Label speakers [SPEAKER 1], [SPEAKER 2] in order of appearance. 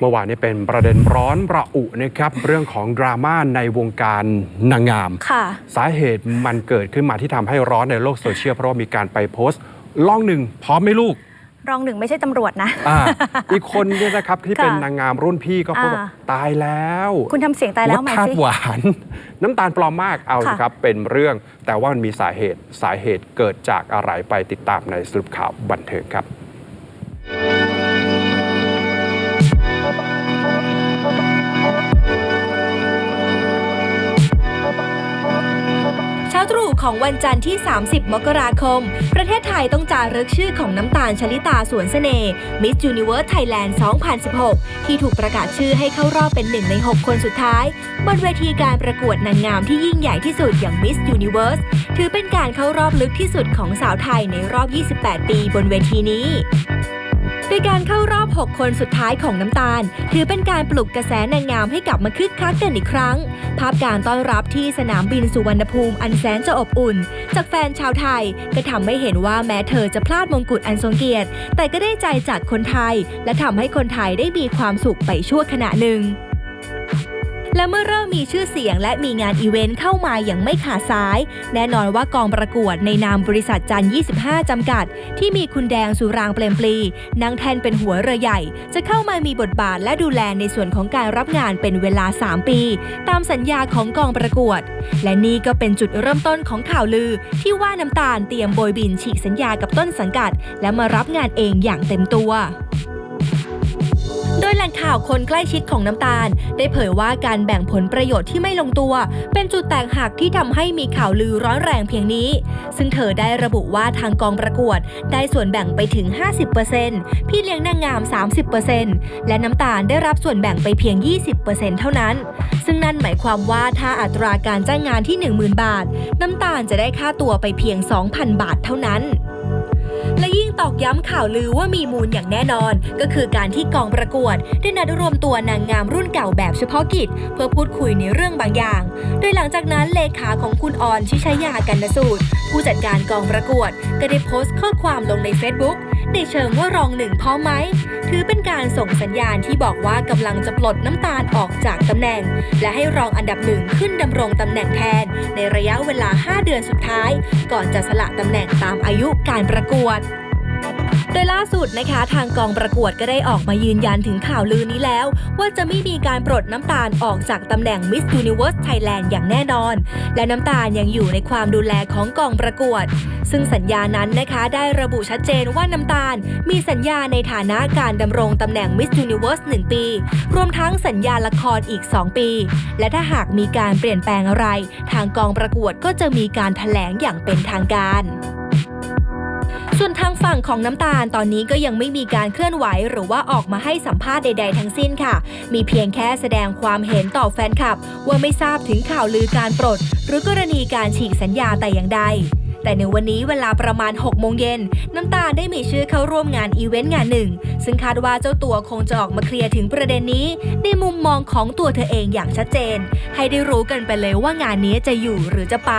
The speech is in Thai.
[SPEAKER 1] เมื่อวานนี้เป็นประเด็นร้อนระอุนะครับ เรื่องของดราม่าในวงการนางงาม
[SPEAKER 2] ค่ะ
[SPEAKER 1] สาเหตุมันเกิดขึ้นมาที่ทำให้ร้อนในโลกโซเชียลเพราะว่ามีการไปโพสต์ล่องหนึ่งพร้อมไหม่ลูก
[SPEAKER 2] รองหนึ่งไม่ใช่ตำรวจนะ
[SPEAKER 1] อ่า อีกคนเนี่ยนะครับ ที่
[SPEAKER 2] ค่ะ
[SPEAKER 1] เป็นนางงามรุ่นพี่ก็พูดว่า
[SPEAKER 2] อ่า
[SPEAKER 1] ตายแล้ว
[SPEAKER 2] คุณทำเสียงตายแล้วไหม
[SPEAKER 1] รสชา
[SPEAKER 2] สิ
[SPEAKER 1] ติหวาน น้ำตาลปลอมมากเอา
[SPEAKER 2] ค่ะ
[SPEAKER 1] สิครับ เป็นเรื่องแต่ว่ามันมีสาเหตุสาเหตุเกิดจากอะไรไปติดตามในสรุปข่าวบันเทิงครับ
[SPEAKER 3] ตรู่ของวันจันทร์ที่ 30 มกราคม ประเทศไทยต้องจารึกชื่อของน้ำตาลชลิตาสวนเสน่ห์ Miss Universe Thailand 2016 ที่ถูกประกาศชื่อให้เข้ารอบเป็นหนึ่งใน 6 คนสุดท้าย บนเวทีการประกวดนางงามที่ยิ่งใหญ่ที่สุดอย่าง Miss Universe ถือเป็นการเข้ารอบลึกที่สุดของสาวไทยในรอบ 28 ปีบนเวทีนี้ โดยการเข้ารอบ 6 คนสุดท้ายของน้ำตาล ถือเป็นการปลุกกระแสนางงามให้กลับมาคึกคักกันอีกครั้ง ภาพการต้อนรับที่สนามบินสุวรรณภูมิอันแสนจะอบอุ่น จากแฟนชาวไทยก็ทำให้เห็นว่าแม้เธอจะพลาดมงกุฎอันทรงเกียรติ แต่ก็ได้ใจจากคนไทย และทำให้คนไทยได้มีความสุขไปชั่วขณะหนึ่ง และเมื่อเริ่มมีชื่อเสียงและมีงานอีเวนต์เข้ามาอย่างไม่ขาดสาย แน่นอนว่ากองประกวดในนามบริษัทจันทร์25 จำกัด ที่มีคุณแดงสุรางเปลมปลีนั่งแทนเป็นหัวเรือใหญ่ จะเข้ามามีบทบาทและดูแลในส่วนของการรับงานเป็นเวลา 3 ปี ตามสัญญาของกองประกวด และนี่ก็เป็นจุดเริ่มต้นของข่าวลือ ที่ว่าน้ำตาลเตรียมโบยบินฉีกสัญญากับต้นสังกัด และมารับงานเองอย่างเต็มตัว ยแหล่งข่าวคนใกล้ชิดของน้ำตาล ได้เผยว่าการแบ่งผลประโยชน์ที่ไม่ลงตัว เป็นจุดแตกหักที่ทำให้มีข่าวลือร้อนแรงเพียงนี้ ซึ่งเธอได้ระบุว่าทางกองประกวด ได้ส่วนแบ่งไปถึง 50%พี่เลี้ยงนางงาม 30%และน้ำตาลได้รับส่วนแบ่งไปเพียง 20%เท่านั้น ซึ่งนั่นหมายความว่าถ้าอัตราการจ้างงานที่ 10,000 บาท น้ำตาลจะได้ค่าตัวไปเพียง 2,000 บาทเท่านั้น และยิ่งตอกย้ำข่าวลือว่ามีมูลอย่างแน่นอน ก็คือการที่กองประกวด ได้นัดรวมตัวนางงามรุ่นเก่าแบบเฉพาะกิจ เพื่อพูดคุยในเรื่องบางอย่าง โดยหลังจากนั้นเลขาของคุณออนชิชยากันนสูตร ผู้จัดการกองประกวด ก็ได้โพสต์ข้อความลงใน Facebook ในเชิงว่ารองหนึ่งพอไหม ถือเป็นการส่งสัญญาณที่บอกว่ากำลังจะปลดน้ำตาลออกจากตำแหน่ง และให้รองอันดับหนึ่งขึ้นดำรงตำแหน่งแทน ในระยะเวลา 5 เดือนสุดท้าย ก่อนจะสละตำแหน่งตามอายุการประกวด โดยล่าสุดนะคะทางกองประกวดก็ได้ออกมายืนยันถึงข่าวลือนี้แล้ว ว่าจะไม่มีการปลดน้ำตาลออกจากตำแหน่ง Miss Universe Thailand อย่างแน่นอน และน้ำตาลยังอยู่ในความดูแลของกองประกวด ซึ่งสัญญานั้นนะคะได้ระบุชัดเจนว่าน้ำตาล มีสัญญาในฐานะการดำรงตำแหน่ง Miss Universe 1 ปี รวมทั้งสัญญาละครอีก 2 ปี และถ้าหากมีการเปลี่ยนแปลงอะไร ทางกองประกวดก็จะมีการแถลงอย่างเป็นทางการ ส่วนทางฝั่งของน้ำตาลตอนนี้ก็ยังไม่มีการเคลื่อนไหวหรือว่าออกมาให้สัมภาษณ์ใด ๆ ทั้งสิ้นค่ะ มีเพียงแค่แสดงความเห็นต่อแฟนคลับ ว่าไม่ทราบถึงข่าวลือการปลด หรือกรณีการฉีกสัญญาแต่อย่างใดแต่ในวันนี้เวลาประมาณ 6 โมงเย็น น้ำตาลได้มีชื่อเข้าร่วมงานอีเวนต์งานหนึ่ง ซึ่งคาดว่าเจ้าตัวคงจะออกมาเคลียร์ถึงประเด็นนี้ ในมุมมองของตัวเธอเองอย่างชัดเจน ให้ได้รู้กันไปเลยว่างานนี้จะอยู่หรือจะไป